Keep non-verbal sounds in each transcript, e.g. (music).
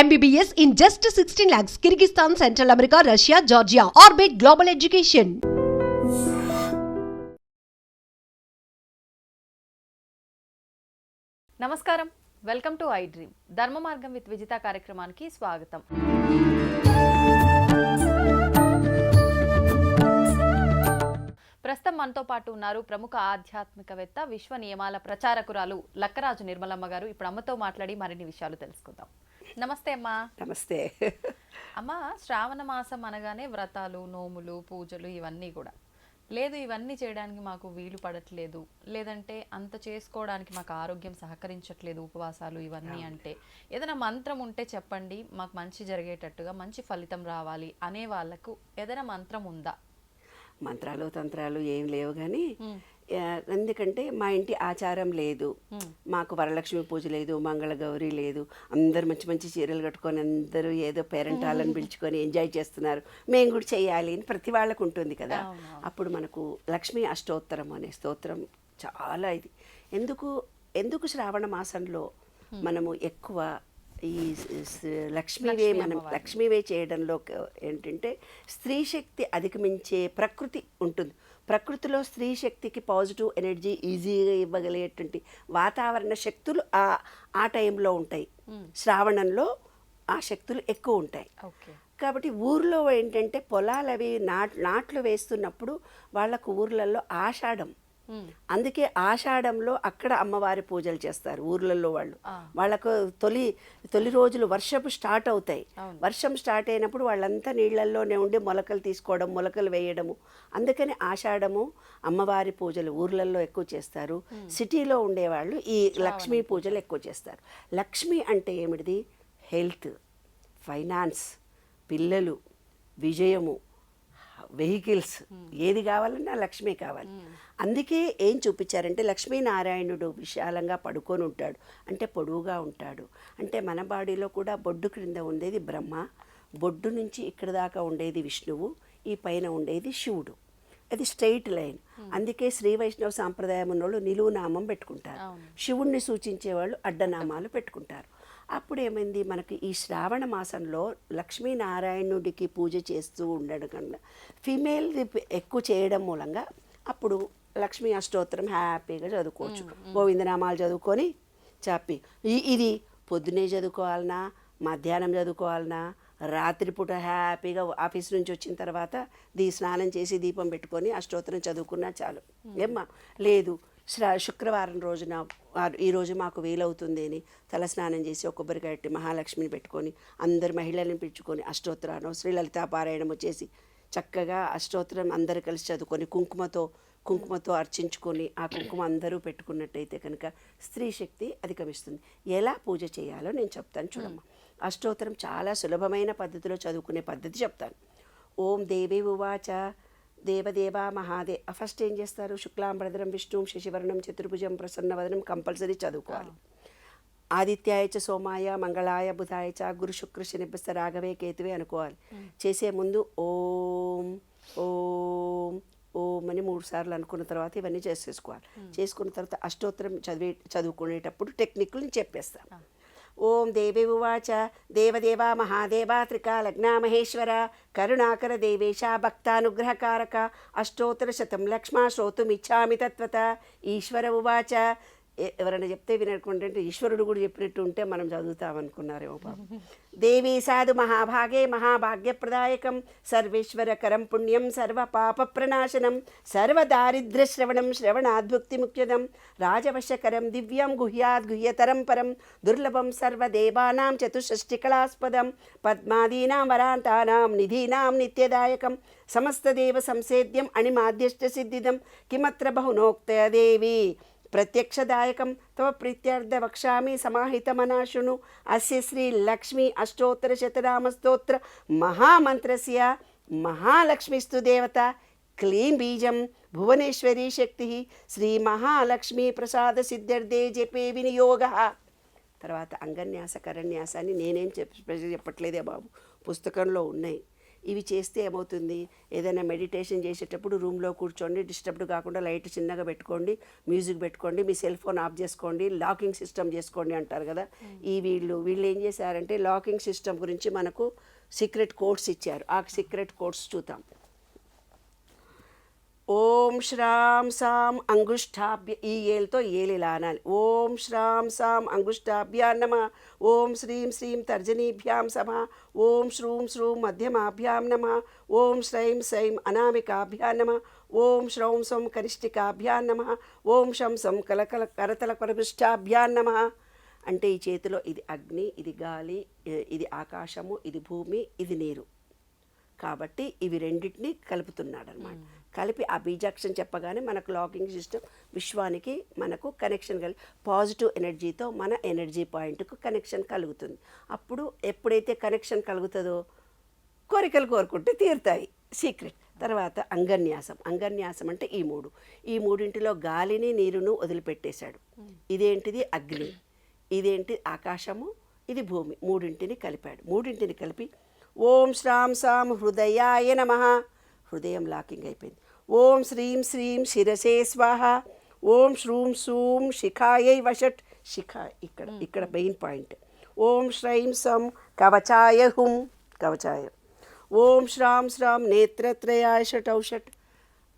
MBBS in just sixteen lakhs Kyrgyzstan Central America Russia Georgia Orbit Global Education నమస్కారం. Welcome to I Dream Dharma Margam with Vijitha కార్యక్రమానికి స్వాగతం. ప్రస్తుతం మనతో పాటు ఉన్నారు ప్రముఖ ఆధ్యాత్మికవేత్త విశ్వ నియమాల ప్రచారకురాలు లక్కరాజు నిర్మలమ్మ గారు. ఇప్పుడు అమ్మతో మాట్లాడి మరిన్ని విషయాలు తెలుసుకుందాం. నమస్తే అమ్మా. నమస్తే. అమ్మ శ్రావణ మాసం అనగానే వ్రతాలు నోములు పూజలు ఇవన్నీ కూడా. లేదు ఇవన్నీ చేయడానికి మాకు వీలు పడట్లేదు. లేదంటే అంత చేసుకోవడానికి మాకు ఆరోగ్యం సహకరించట్లేదు ఉపవాసాలు ఇవన్నీ అంటే. ఏదైనా మంత్రం ఉంటే చెప్పండి మాకు మంచి జరిగేటట్టుగా మంచి ఫలితం రావాలి అనే వాళ్ళకు ఏదైనా మంత్రం ఉందా? మంత్రాలు తంత్రాలు ఏం లేవు కానీ ఎందుకంటే మా ఇంటి ఆచారం లేదు. మాకు వరలక్ష్మి పూజ లేదు మంగళగౌరి లేదు. అందరు మంచి మంచి చీరలు కట్టుకొని అందరూ ఏదో పేరెంట్ వాళ్ళని పిలుచుకొని ఎంజాయ్ చేస్తున్నారు. మేము కూడా చేయాలి అని ప్రతి వాళ్ళకు ఉంటుంది కదా. అప్పుడు మనకు లక్ష్మీ అష్టోత్తరం అనే స్తోత్రం చాలా ఇది. ఎందుకు ఎందుకు శ్రావణ మాసంలో మనము ఎక్కువ ఈ లక్ష్మీవే మనం లక్ష్మీవే చేయడంలో ఏంటంటే స్త్రీ శక్తి అధిగమించే ప్రకృతి ఉంటుంది. ప్రకృతిలో స్త్రీ శక్తికి పాజిటివ్ ఎనర్జీ ఈజీగా ఇవ్వగలిగేటువంటి వాతావరణ శక్తులు ఆ ఆ టైంలో ఉంటాయి. శ్రావణంలో ఆ శక్తులు ఎక్కువ ఉంటాయి. కాబట్టి ఊర్లో ఏంటంటే పొలాలు అవి నాట్ నాట్లు వేస్తున్నప్పుడు వాళ్ళకు ఊర్లలో ఆషాఢం అందుకే ఆషాఢంలో అక్కడ అమ్మవారి పూజలు చేస్తారు ఊర్లలో వాళ్ళు. వాళ్ళకు తొలి తొలి రోజులు వర్షపు స్టార్ట్ అవుతాయి. వర్షం స్టార్ట్ అయినప్పుడు వాళ్ళంతా నీళ్ళల్లోనే ఉండి మొలకలు తీసుకోవడం మొలకలు వేయడము. అందుకని ఆషాఢము అమ్మవారి పూజలు ఊర్లలో ఎక్కువ చేస్తారు. సిటీలో ఉండేవాళ్ళు ఈ లక్ష్మీ పూజలు ఎక్కువ చేస్తారు. లక్ష్మి అంటే ఏమిటిది? హెల్త్ ఫైనాన్స్ పిల్లలు విజయము. వెహికల్స్ ఏది కావాలన్నా లక్ష్మి కావాలి. అందుకే ఏం చూపించారంటే లక్ష్మీనారాయణుడు విశాలంగా పడుకొని ఉంటాడు. అంటే పొడువుగా ఉంటాడు. అంటే మన బాడీలో కూడా బొడ్డు క్రింద ఉండేది బ్రహ్మ బొడ్డు నుంచి ఇక్కడ దాకా ఉండేది విష్ణువు ఈ పైన ఉండేది శివుడు. అది స్ట్రైట్ లైన్. అందుకే శ్రీ వైష్ణవ సాంప్రదాయం ఉన్నోళ్ళు నిలువు నామం పెట్టుకుంటారు శివుణ్ణి సూచించే వాళ్ళు అడ్డనామాలు పెట్టుకుంటారు. అప్పుడు ఏమైంది మనకి ఈ శ్రావణ మాసంలో లక్ష్మీనారాయణుడికి పూజ చేస్తూ ఉండడం కన్నా ఫీమేల్ ఎక్కువ చేయడం మూలంగా అప్పుడు లక్ష్మీ అష్టోత్తరం హ్యాపీగా చదువుకోవచ్చు. గోవిందనామాలు చదువుకొని చెప్పి ఇది పొద్దునే చదువుకోవాలనా? మధ్యాహ్నం చదువుకోవాలనా? రాత్రిపూట హ్యాపీగా ఆఫీస్ నుంచి వచ్చిన తర్వాత దీ స్నానం చేసి దీపం పెట్టుకొని అష్టోత్తరం చదువుకున్నా చాలు. ఏమ్మా? లేదు. శుక్రవారం రోజున ఈరోజు ఈ రోజు మాకు వీలవుతుంది అని తల స్నానం చేసి ఒక కొబ్బరికాయ మహాలక్ష్మిని పెట్టుకొని అందరు మహిళలను పిలుచుకొని అష్టోత్తరాను శ్రీలలితా పారాయణము చేసి చక్కగా అష్టోత్తరం అందరు కలిసి చదువుకొని కుంకుమతో కుంకుమతో అర్చించుకొని ఆ కుంకుమ అందరూ పెట్టుకున్నట్టయితే కనుక స్త్రీ శక్తి అధిగమిస్తుంది. ఎలా పూజ చేయాలో నేను చెప్తాను చూడమ్మా. అష్టోత్తరం చాలా సులభమైన పద్ధతిలో చదువుకునే పద్ధతి చెప్తాను. ఓం దేవి ఉవాచ దేవదేవా మహాదే. ఫస్ట్ ఏం చేస్తారు? శుక్లాంబరధరం విష్ణు శశివర్ణం చతుర్భుజం ప్రసన్నవదనం కంపల్సరీ చదువుకోవాలి. ఆదిత్యాయ చ సోమాయ మంగళాయ బుధాయ చ గురు శుక్ర శనిభ్యస్త రాఘవే కేతువే అనుకోవాలి. చేసే ముందు ఓం ఓం ఓం అని మూడు సార్లు అనుకున్న తర్వాత ఇవన్నీ చేసేసుకోవాలి. చేసుకున్న తర్వాత అష్టోత్తరం చదివే చదువుకునేటప్పుడు టెక్నిక్లు చెప్పేస్తాను ఓం దేవి ఉవాచ. దేవదేవ మహాదేవ త్రికాలగ్నామహేశ్వర కరుణాకర దేవేశ భక్తానుగ్రహకారక. అష్టోత్తర శతం లక్ష్మా శ్రోతుమిచ్చామి తత్వత. ఈశ్వర ఉవాచ. ఎవరైనా చెప్తే వినకుండా అంటే ఈశ్వరుడు కూడా చెప్పినట్టు ఉంటే మనం చదువుతామనుకున్నారేమో బాబు దేవీ సాధు మహాభాగే మహాభాగ్యప్రదాయకం సర్వేశ్వరకరం పుణ్యం సర్వ పాప ప్రణాశనం సర్వదారిద్ర్య శ్రవణం శ్రవణాద్భుక్తి ముఖ్యదం రాజవశకరం దివ్యం గుహ్యాద్ గుహ్యతరం పరం దుర్లభం సర్వదేవానాం చతుషష్టికళాస్పదం పద్మాదీనాం వరాంతానాం నిధీనాం నిత్యదాయకం సమస్తదేవ సంసేద్యం అణిమాద్యష్ట సిద్ధిదం కిమత్ర బహునోక్తయ దేవి. ప్రత్యక్షదాయకం తవ ప్రీత్యర్థ వక్ష్యామి సమాహితమనాశును అస్య శ్రీ లక్ష్మీ అష్టోత్తర శతనామస్తోత్ర మహామంత్రస్య. మహాలక్ష్మిస్తు దేవత. క్లీం బీజం భువనేశ్వరీ శక్తి. శ్రీ మహాలక్ష్మీ ప్రసాద సిద్ధ్యర్థే జపే వినియోగ. తర్వాత అంగన్యాస కరణ్యాసాన్ని నేనేం చెప్ప చెప్పట్లేదే బాబు. పుస్తకంలో ఉన్నాయి. ఇవి చేస్తే ఏమవుతుంది? ఏదైనా మెడిటేషన్ చేసేటప్పుడు రూమ్లో కూర్చోండి డిస్టర్బ్డ్ కాకుండా లైట్ చిన్నగా పెట్టుకోండి మ్యూజిక్ పెట్టుకోండి మీ సెల్ ఫోన్ ఆఫ్ చేసుకోండి లాకింగ్ సిస్టమ్ చేసుకోండి అంటారు కదా. ఈ వీళ్ళు వీళ్ళు ఏం చేశారంటే లాకింగ్ సిస్టమ్ గురించి మనకు సీక్రెట్ కోడ్స్ ఇచ్చారు. ఆ సీక్రెట్ కోడ్స్ చూద్దాం. ఓం శ్రాం సాం అంగుష్టాభ్య ఈ ఏలుతో ఏలు ఇలా అనాలి. ఓం శ్రాం సాం అంగుష్టాభ్యా నమ. ఓం శ్రీం శ్రీం తర్జనీభ్యాం సమ ఓం శ్రూం శ్రూం మధ్యమాభ్యాం నమ. ఓం శ్రైం శ్రైం అనామికాభ్యా నమ. ఓం శ్రౌం సం కనిష్ఠికాభ్యా నమ. ఓం శం సం కలకల కరతల పరపృష్టాభ్యా నమ. అంటే ఈ చేతిలో ఇది అగ్ని ఇది గాలి ఇది ఆకాశము ఇది భూమి ఇది నీరు. కాబట్టి ఇవి రెండింటిని కలుపుతున్నాడు అనమాట కలిపి ఆ బీజాక్షరం చెప్పగానే మనకు లాకింగ్ సిస్టమ్ విశ్వానికి మనకు కనెక్షన్ కలిగి పాజిటివ్ ఎనర్జీతో మన ఎనర్జీ పాయింట్కు కనెక్షన్ కలుగుతుంది. అప్పుడు ఎప్పుడైతే కనెక్షన్ కలుగుతుందో కోరికలు కోరుకుంటే తీరుతాయి. సీక్రెట్ తర్వాత అంగన్యాసం. అంగన్యాసం అంటే ఈ మూడు. ఈ మూడింటిలో గాలిని నీరును వదిలిపెట్టేశాడు. ఇదేంటిది? అగ్ని. ఇదేంటి? ఆకాశము. ఇది భూమి. మూడింటిని కలిపాడు. మూడింటిని కలిపి ఓం శ్రాం సాం హృదయాయ నమ. హృదయం లాకింగ్ అయిపోయింది. ఓం శ్రీం శ్రీం శిరసే స్వాహ. ఓం శ్రూం సూం శిఖాయై వషట్. శిఖ ఇక్కడ ఇక్కడ మెయిన్ పాయింట్. ఓం శ్రైం సం కవచాయ హుం. కవచాయ. ఓం శ్రాం శ్రాం నేత్రత్రయాయ షట్ ఔషట్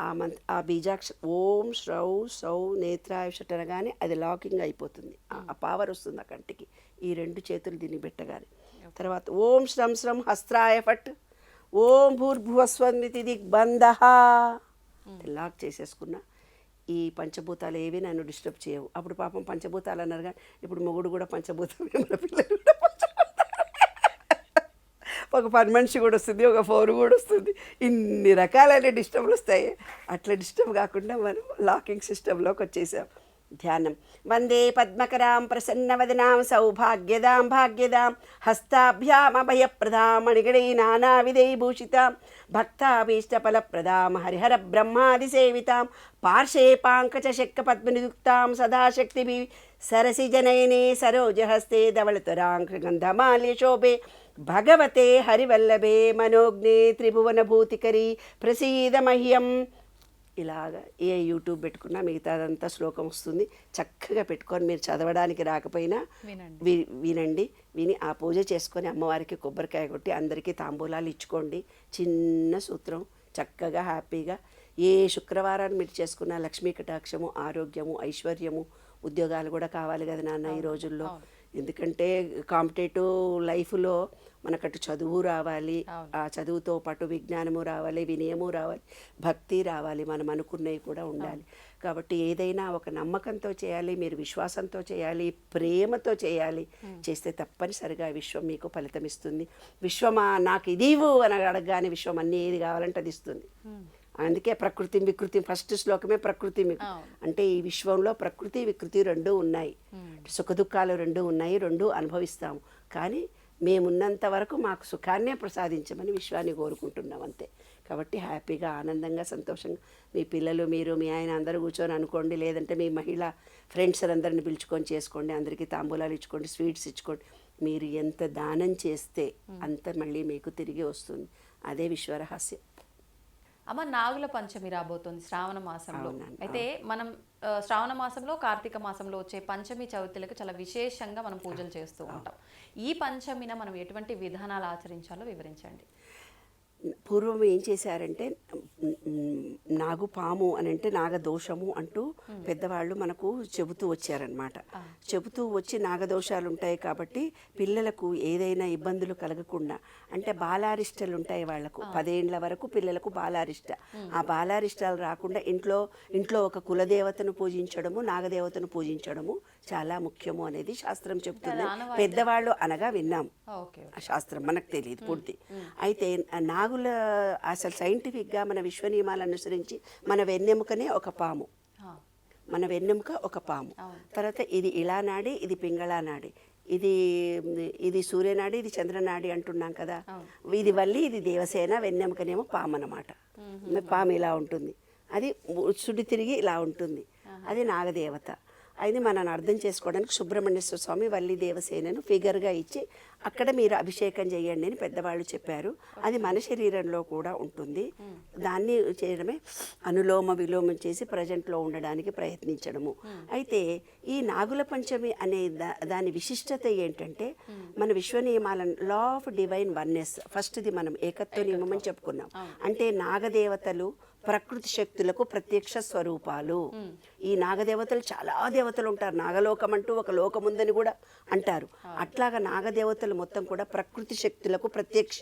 ఆ మంత్ ఆ బీజాక్ష ఓం శ్రౌ సౌ నేత్రాయ షట్ అనగానే అది లాకింగ్ అయిపోతుంది. ఆ పవర్ వస్తుంది ఆ కంటికి. ఈ రెండు చేతులు దీన్ని పెట్టగానే తర్వాత ఓం శ్రం శ్రం హస్త్రాయ ఫట్ ఓం భూర్భువస్వన్మితి దిగ్బంధ. లాక్ చేసేసుకున్నా ఈ పంచభూతాలు ఏవి నన్ను డిస్టర్బ్ చేయవు. అప్పుడు పాపం పంచభూతాలు అన్నారు కానీ ఇప్పుడు మొగుడు కూడా పంచభూతమే మన పిల్లలు కూడా. ఒక పని మనిషి కూడా వస్తుంది ఒక ఫోన్ కూడా వస్తుంది. ఇన్ని రకాలైన డిస్టర్బ్లు వస్తాయి. అట్లా డిస్టర్బ్ కాకుండా మనం లాకింగ్ సిస్టంలోకి వచ్చేసాం. ధ్యానం వందే పద్మకరాం ప్రసన్నవదనాం సౌభాగ్యదాం భాగ్యదాం హస్తాభ్యామభయప్రదాం మణిగణై నానావిధైభూషితాం భక్తాభీష్టఫలప్రదాం హరిహర బ్రహ్మాదిసేవితాం పార్శ్వే పాంకచ శక్క పద్మనియుక్తాం సదాశక్తిభి సరసిజనయనే సరోజహస్తే ధవళతరాంకగంధమాల్య శోభే భగవతే హరివల్లభే మనోజ్ఞే త్రిభువనభూతికరి ప్రసీద మహ్యం ఇలాగా ఏ యూట్యూబ్ పెట్టుకున్నా మిగతాదంతా శ్లోకం వస్తుంది. చక్కగా పెట్టుకొని మీరు చదవడానికి రాకపోయినా వినండి. వి వినండి. విని ఆ పూజ చేసుకొని అమ్మవారికి కొబ్బరికాయ కొట్టి అందరికీ తాంబూలాలు ఇచ్చుకోండి. చిన్న సూత్రం. చక్కగా హ్యాపీగా. ఏ శుక్రవారాన్ని మీరు చేసుకున్న లక్ష్మీ కటాక్షము ఆరోగ్యము ఐశ్వర్యము ఉద్యోగాలు కూడా కావాలి కదా నాన్న ఈ రోజుల్లో. ఎందుకంటే కాంపిటేటివ్ లైఫ్లో మనకటు చదువు రావాలి. ఆ చదువుతో పాటు విజ్ఞానము రావాలి వినయము రావాలి భక్తి రావాలి మనం అనుకున్నవి కూడా ఉండాలి. కాబట్టి ఏదైనా ఒక నమ్మకంతో చేయాలి మీరు విశ్వాసంతో చేయాలి ప్రేమతో చేయాలి చేస్తే తప్పనిసరిగా విశ్వం మీకు ఫలితం ఇస్తుంది. విశ్వమా నాకు ఇది ఇవ్వు అని అడగగానే విశ్వం అన్ని ఏది కావాలంటే అది ఇస్తుంది. అందుకే ప్రకృతి వికృతి ఫస్ట్ శ్లోకమే ప్రకృతి. అంటే ఈ విశ్వంలో ప్రకృతి వికృతి రెండు ఉన్నాయి. సుఖదుఖాలు రెండు ఉన్నాయి రెండు అనుభవిస్తాము. కానీ మేమున్నంత వరకు మాకు సుఖాన్నే ప్రసాదించమని విశ్వాన్ని కోరుకుంటున్నాం అంతే. కాబట్టి హ్యాపీగా ఆనందంగా సంతోషంగా మీ పిల్లలు మీరు మీ ఆయన అందరూ కూర్చొని అనుకోండి లేదంటే మీ మహిళ ఫ్రెండ్స్ అందరిని పిలుచుకొని చేసుకోండి అందరికీ తాంబూలాలు ఇచ్చుకోండి స్వీట్స్ ఇచ్చుకోండి. మీరు ఎంత దానం చేస్తే అంత మళ్ళీ మీకు తిరిగి వస్తుంది. అదే విశ్వరహస్యం. అమ్మ నాగుల పంచమి రాబోతోంది శ్రావణ మాసంలో. అయితే మనం శ్రావణ మాసంలో కార్తీక మాసంలో వచ్చే పంచమి చవితులకు చాలా విశేషంగా మనం పూజలు చేస్తూ ఉంటాం. ఈ పంచమిన మనం ఎటువంటి విధానాలు ఆచరించాలో వివరించండి. పూర్వం ఏం చేశారంటే మ్, నాగుపాము అని అంటే నాగదోషము అంటూ పెద్దవాళ్ళు మనకు చెబుతూ వచ్చారనమాట చెబుతూ వచ్చి నాగదోషాలు ఉంటాయి కాబట్టి పిల్లలకు ఏదైనా ఇబ్బందులు కలగకుండా అంటే బాలారిష్టలు ఉంటాయి వాళ్ళకు పదేండ్ల వరకు పిల్లలకు బాలారిష్ట. ఆ బాలారిష్టాలు రాకుండా ఇంట్లో ఇంట్లో ఒక కులదేవతను పూజించడము నాగదేవతను పూజించడము చాలా ముఖ్యము అనేది శాస్త్రం చెబుతుంది. పెద్దవాళ్ళు అనగా విన్నాం. శాస్త్రం మనకు తెలియదు పూర్తి. అయితే నాగుల అసలు సైంటిఫిక్గా మన విశ్వ నియమాలు అనుసరించి మన వెన్నెముకనే ఒక పాము. మన వెన్నెముక ఒక పాము. తర్వాత ఇది ఇలా నాడి ఇది పింగళా నాడి. ఇది ఇది సూర్యనాడి ఇది చంద్రనాడి అంటున్నాం కదా. ఇది వల్లి ఇది దేవసేన వెన్నెముకనేమో పాము అన్నమాట. పాము ఇలా ఉంటుంది. అది సుడి తిరిగి ఇలా ఉంటుంది. అది నాగదేవత. అది మనల్ని అర్థం చేసుకోవడానికి సుబ్రహ్మణ్యేశ్వర స్వామి వల్లి దేవసేనను ఫిగర్గా ఇచ్చి అక్కడ మీరు అభిషేకం చేయండి అని పెద్దవాళ్ళు చెప్పారు. అది మన శరీరంలో కూడా ఉంటుంది. దాన్ని చేయడమే అనులోమ విలోమం చేసి ప్రజెంట్లో ఉండడానికి ప్రయత్నించడము. అయితే ఈ నాగుల పంచమి అనే దా- దాని విశిష్టత ఏంటంటే మన విశ్వ నియమాలను లా ఆఫ్ డివైన్ వన్నెస్ ఫస్ట్ది మనం ఏకత్వ నియమం అని చెప్పుకున్నాం. అంటే నాగదేవతలు ప్రకృతి శక్తులకు ప్రత్యక్ష స్వరూపాలు. ఈ నాగదేవతలు చాలా దేవతలు ఉంటారు. నాగలోకం అంటూ ఒక లోకం ఉందని కూడా అంటారు. అట్లాగా నాగదేవతలు మొత్తం కూడా ప్రకృతి శక్తులకు ప్రత్యక్ష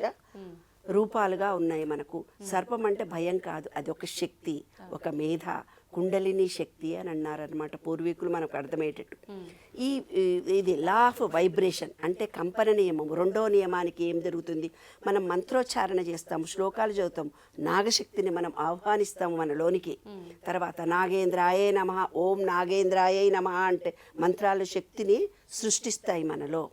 రూపాలుగా ఉన్నాయి మనకు. సర్పం అంటే భయం కాదు. అది ఒక శక్తి ఒక మేధ కుండలిని శక్తి అని అన్నారనమాట పూర్వీకులు మనకు అర్థమయ్యేటట్టు. ఈ ఇది లా ఆఫ్ వైబ్రేషన్ అంటే కంపన నియమం. రెండో నియమానికి ఏం జరుగుతుంది? మనం మంత్రోచ్చారణ చేస్తాం శ్లోకాలు చదువుతాం నాగశక్తిని మనం ఆహ్వానిస్తాము మనలోనికి తర్వాత నాగేంద్రాయే నమ ఓం నాగేంద్రాయే నమ అంటే మంత్రాల శక్తిని సృష్టిస్తాయి మనలో.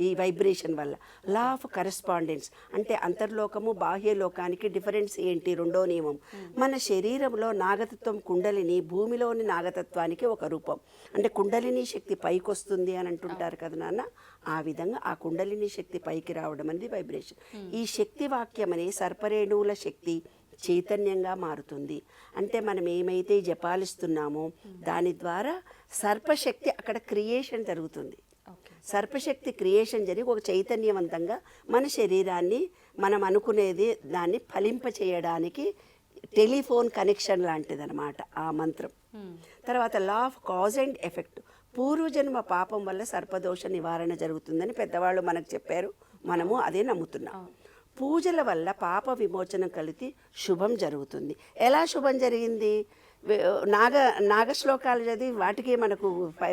ఈ వైబ్రేషన్ వల్ల. లా ఆఫ్ కరెస్పాండెన్స్ అంటే అంతర్లోకము బాహ్య లోకానికి డిఫరెన్స్ ఏంటి? రెండో నియమం. మన శరీరంలో నాగతత్వం కుండలిని భూమిలోని నాగతత్వానికి ఒక రూపం. అంటే కుండలిని శక్తి పైకి వస్తుంది అని అంటుంటారు కదా నాన్న. ఆ విధంగా ఆ కుండలిని శక్తి పైకి రావడం అనేది వైబ్రేషన్ ఈ శక్తి వాక్యం అనే సర్పరేణువుల శక్తి చైతన్యంగా మారుతుంది. అంటే మనం ఏమైతే జపాలిస్తున్నామో దాని ద్వారా సర్పశక్తి అక్కడ క్రియేషన్ జరుగుతుంది. సర్పశక్తి క్రియేషన్ జరిగి ఒక చైతన్యవంతంగా మన శరీరాన్ని మనం అనుకునేది దాన్ని ఫలింప చేయడానికి టెలిఫోన్ కనెక్షన్ లాంటిదన్నమాట ఆ మంత్రం. తర్వాత law of cause and effect. పూర్వజన్మ పాపం వల్ల సర్పదోష నివారణ జరుగుతుందని పెద్దవాళ్ళు మనకు చెప్పారు. మనము అదే నమ్ముతున్నాం. పూజల వల్ల పాప విమోచనం కలిగి శుభం జరుగుతుంది. ఎలా శుభం జరిగింది? నాగ నాగశ్లోకాలు చదివి వాటికి మనకు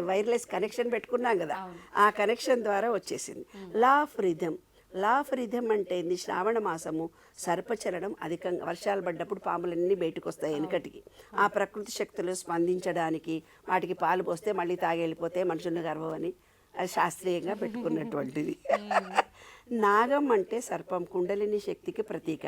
వైర్లెస్ కనెక్షన్ పెట్టుకున్నాం కదా. ఆ కనెక్షన్ ద్వారా వచ్చేసింది. Law of rhythm law of rhythm అంటే ఏంది? శ్రావణ మాసము సర్పచరణం అధికంగా వర్షాలు పడ్డప్పుడు పాములన్నీ బయటకు వస్తాయి వెనుకటికి. ఆ ప్రకృతి శక్తులు స్పందించడానికి వాటికి పాలు పోస్తే మళ్ళీ తాగి వెళ్ళిపోతే మనుషుల్ని గర్వం అని శాస్త్రీయంగా పెట్టుకున్నటువంటిది. నాగం అంటే సర్పం కుండలిని శక్తికి ప్రతీక.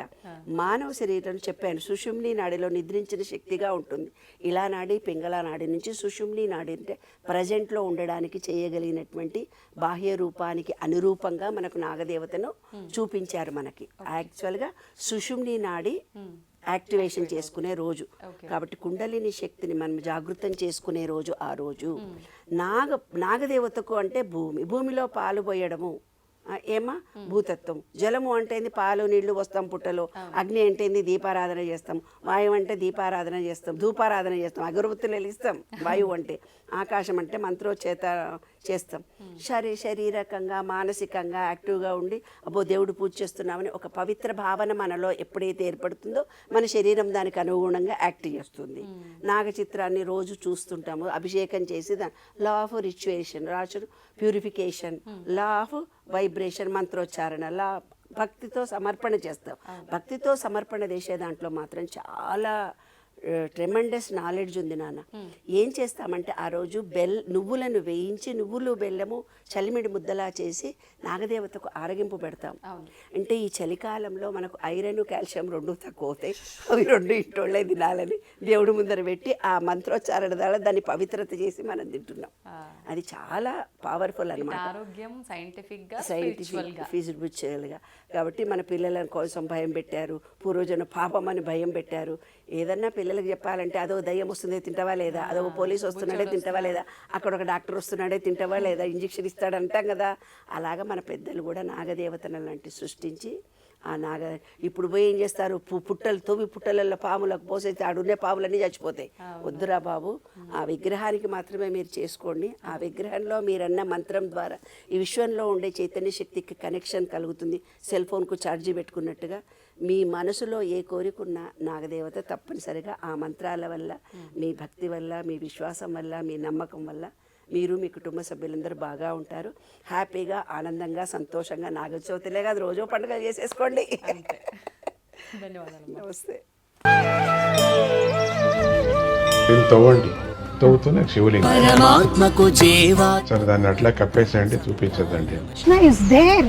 మానవ శరీరం చెప్పాను సుషుమ్ని నాడిలో నిద్రించిన శక్తిగా ఉంటుంది. ఇలా నాడి పింగళ నాడి నుంచి సుషుమ్ని నాడి అంటే ప్రజెంట్లో ఉండడానికి చేయగలిగినటువంటి బాహ్య రూపానికి అనురూపంగా మనకు నాగదేవతను చూపించారు మనకి. యాక్చువల్గా సుషుమ్ని నాడి యాక్టివేషన్ చేసుకునే రోజు. కాబట్టి కుండలిని శక్తిని మనం జాగృతం చేసుకునే రోజు ఆ రోజు. నాగ నాగదేవతకు అంటే భూమి. భూమిలో పాలు పోయడము. ఏమా భూతత్వం. జలము అంటే ఏంది పాలు నీళ్ళు వస్తాం పుట్టలో. అగ్ని అంటే దీపారాధన చేస్తాం. వాయువు అంటే దీపారాధన చేస్తాం. ధూపారాధన చేస్తాం. అగరబత్తులు వెలిగిస్తాం (laughs) వాయువు అంటే ఆకాశం అంటే మంత్రోచేత చేస్తాం. శరీ శారీరకంగా మానసికంగా యాక్టివ్గా ఉండి అబ్బో దేవుడు పూజ చేస్తున్నామని ఒక పవిత్ర భావన మనలో ఎప్పుడైతే ఏర్పడుతుందో మన శరీరం దానికి అనుగుణంగా యాక్ట్ చేస్తుంది. నాగ చిత్రాన్ని రోజు చూస్తుంటాము. అభిషేకం చేసి దాని లా ఆఫ్ రిచువేషన్ రాజు ప్యూరిఫికేషన్ లా ఆఫ్ వైబ్రేషన్ మంత్రోచ్చారణ లా భక్తితో సమర్పణ చేస్తాం. భక్తితో సమర్పణ చేసే దాంట్లో మాత్రం చాలా ట్రెమండస్ నాలెడ్జ్ ఉంది నాన్న. ఏం చేస్తామంటే ఆ రోజు బెల్ నువ్వులను వేయించి నువ్వులు బెల్లము చలిమిడి ముద్దలా చేసి నాగదేవతకు ఆరగింపు పెడతాం. అంటే ఈ చలికాలంలో మనకు ఐరన్ కాల్షియం రెండు తక్కువ అవుతాయి అవి రెండు ఇంటోళ్ళే తినాలని దేవుడి ముందర పెట్టి ఆ మంత్రోచ్చారణ ద్వారా దాన్ని పవిత్రత చేసి మనం తింటున్నాం. అది చాలా పవర్ఫుల్ అనమాట ఆరోగ్యం సైంటిఫిక్గా స్పిరిచువల్ సైంటిఫిక్గా ఫిజిబుల్గా కాబట్టి మన పిల్లల కోసం భయం పెట్టారు పూర్వజన పాపం అని భయం పెట్టారు. ఏదన్నా పిల్లలకు చెప్పాలంటే అదో దయ్యం వస్తుంది తింటావా లేదా? అదో పోలీస్ వస్తున్నాడే తింటావా లేదా? అక్కడ ఒక డాక్టర్ వస్తున్నాడే తింటావా లేదా? ఇంజక్షన్ ఇస్తాడు అంటాం కదా. అలాగా మన పెద్దలు కూడా నాగదేవతను లాంటి సృష్టించి ఆ నాగ ఇప్పుడు పోయి ఏం చేస్తారు? పుట్టలు తోవి పుట్టలలో పాములకు పోసేస్తే ఆడున్నే పాములన్నీ చచ్చిపోతాయి. వద్దురా బాబు ఆ విగ్రహానికి మాత్రమే మీరు చేసుకోండి. ఆ విగ్రహంలో మీరన్న మంత్రం ద్వారా ఈ విశ్వంలో ఉండే చైతన్య శక్తికి కనెక్షన్ కలుగుతుంది. సెల్ ఫోన్కు ఛార్జీ పెట్టుకున్నట్టుగా మీ మనసులో ఏ కోరికున్న నాగదేవత తప్పనిసరిగా ఆ మంత్రాల వల్ల మీ భక్తి వల్ల మీ విశ్వాసం వల్ల మీ నమ్మకం వల్ల మీరు మీ కుటుంబ సభ్యులందరూ బాగా ఉంటారు. హ్యాపీగా ఆనందంగా సంతోషంగా నాగచవితిలే కాదు రోజు పండుగ చేసేసుకోండి. ధన్యవాదాలు. నమస్తే. తవ్వండి. తవ్వుతూనే శివలింగం. పరమాత్మకు జీవా సరే దాన్ని అట్లా కప్పేసేయండి చూపించదండి కృష్ణ ఇస్ దేర్